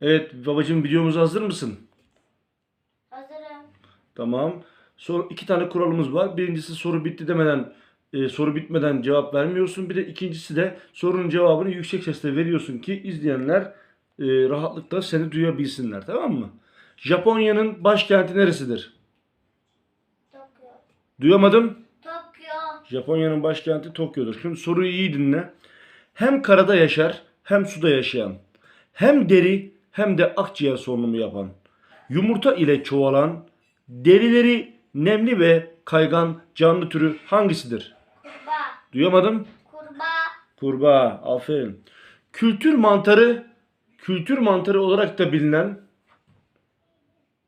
Evet babacığım videomuza hazır mısın? Hazırım. Tamam. Soru, iki tane kuralımız var. Birincisi soru bitti demeden e, soru bitmeden cevap vermiyorsun. Bir de ikincisi de sorunun cevabını yüksek sesle veriyorsun ki izleyenler e, rahatlıkla seni duyabilsinler. Tamam mı? Japonya'nın başkenti neresidir? Tokyo. Duyamadım. Tokyo. Japonya'nın başkenti Tokyo'dur. Şimdi soruyu iyi dinle. Hem karada yaşar hem suda yaşayan. Hem deri hem de akciğer solunumu yapan. Yumurta ile çoğalan, derileri nemli ve kaygan canlı türü hangisidir? Kurbağa. Duyamadım. Kurbağa. Kurbağa. Aferin. Kültür mantarı, kültür mantarı olarak da bilinen,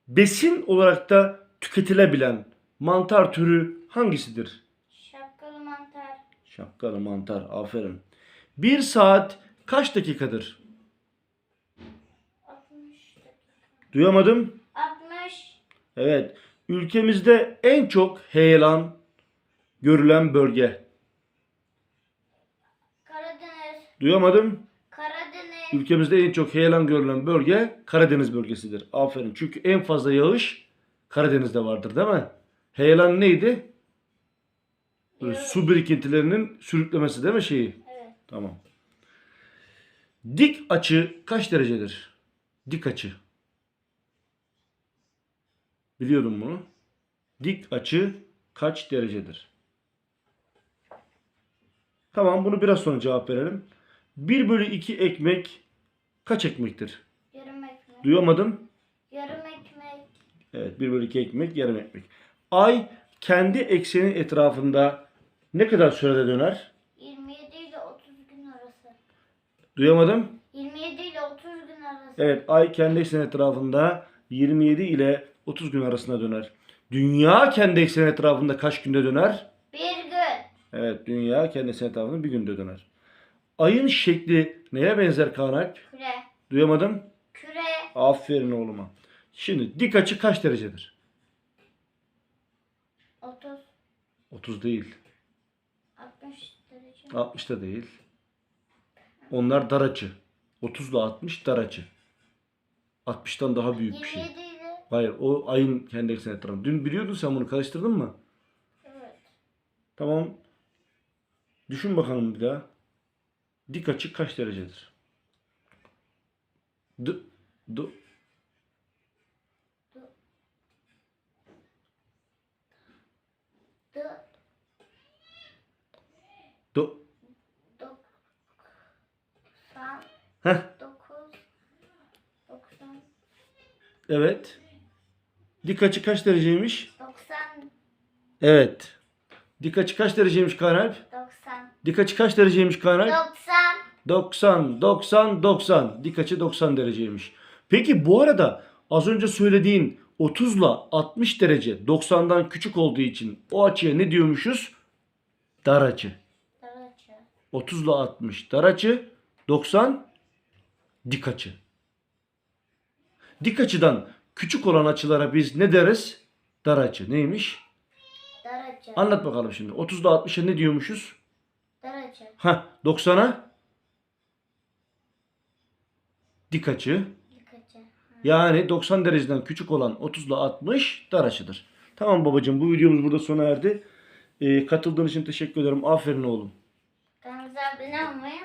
besin olarak da tüketilebilen mantar türü hangisidir? Şapkalı mantar. Şapkalı mantar. Aferin. Bir saat kaç dakikadır? 60 dakika. Duyamadım. 60. Evet. Ülkemizde en çok heyelan görülen bölge. Karadeniz. Duyamadım. Karadeniz. Ülkemizde en çok heyelan görülen bölge Karadeniz bölgesidir. Aferin. Çünkü en fazla yağış Karadeniz'de vardır değil mi? Heyelan neydi? Böyle Evet. su birikintilerinin sürüklemesi değil mi şeyi? Evet. Tamam. Dik açı kaç derecedir? Dik açı. Biliyordum bunu. Dik açı kaç derecedir? Tamam bunu biraz sonra cevap verelim. 1 bölü 2 ekmek kaç ekmektir? Yarım ekmek. Duyamadım. Yarım ekmek. Evet 1 bölü 2 ekmek yarım ekmek. Ay kendi ekseni etrafında ne kadar sürede döner? 27 ile 30 gün arası. Duyamadım. 27 ile 30 gün arası. Evet ay kendi ekseni etrafında 27 ile 30 gün arasında döner. Dünya kendi ekseni etrafında kaç günde döner? Bir gün. Evet dünya kendi ekseni etrafında bir günde döner. Ayın şekli neye benzer Kaan Alp? Küre. Duyamadım. Küre. Aferin oğluma. Şimdi dik açı kaç derecedir? 30. 30 değil. 60 derece. 60 da değil. Onlar dar açı. 30 ile 60 dar açı. 60'tan daha büyük bir şey. 27 ile. Hayır o ayın kendi ekseni etrafında. Dün biliyordun sen bunu karıştırdın mı? Evet. Tamam. Düşün bakalım bir daha. Dik açı kaç derecedir? D, D. d. 90. Heh, 9. 90. evet. Dik açı kaç dereceymiş? 90. Evet. Dik açı kaç dereceymiş Kaan Alp? 90. Dik açı kaç dereceymiş Kaan Alp? 90. 90, 90, 90. Dik açı 90 dereceymiş. Peki bu arada az önce söylediğin 30 ile 60 derece 90'dan küçük olduğu için o açıya ne diyormuşuz? Dar açı. Derece. 30 ile 60 dar açı, 90 dik açı. Dik açıdan küçük olan açılara biz ne deriz? Dar açı. Neymiş? Derece. Anlat bakalım şimdi. 30 ile 60'a ne diyormuşuz? Derece. Ha 90'a dik açı. Yani 90 dereceden küçük olan 30 ile 60 dar açıdır. Tamam babacığım bu videomuz burada sona erdi. Ee, katıldığın için teşekkür ederim. Aferin oğlum. Kanalımıza abone olmayı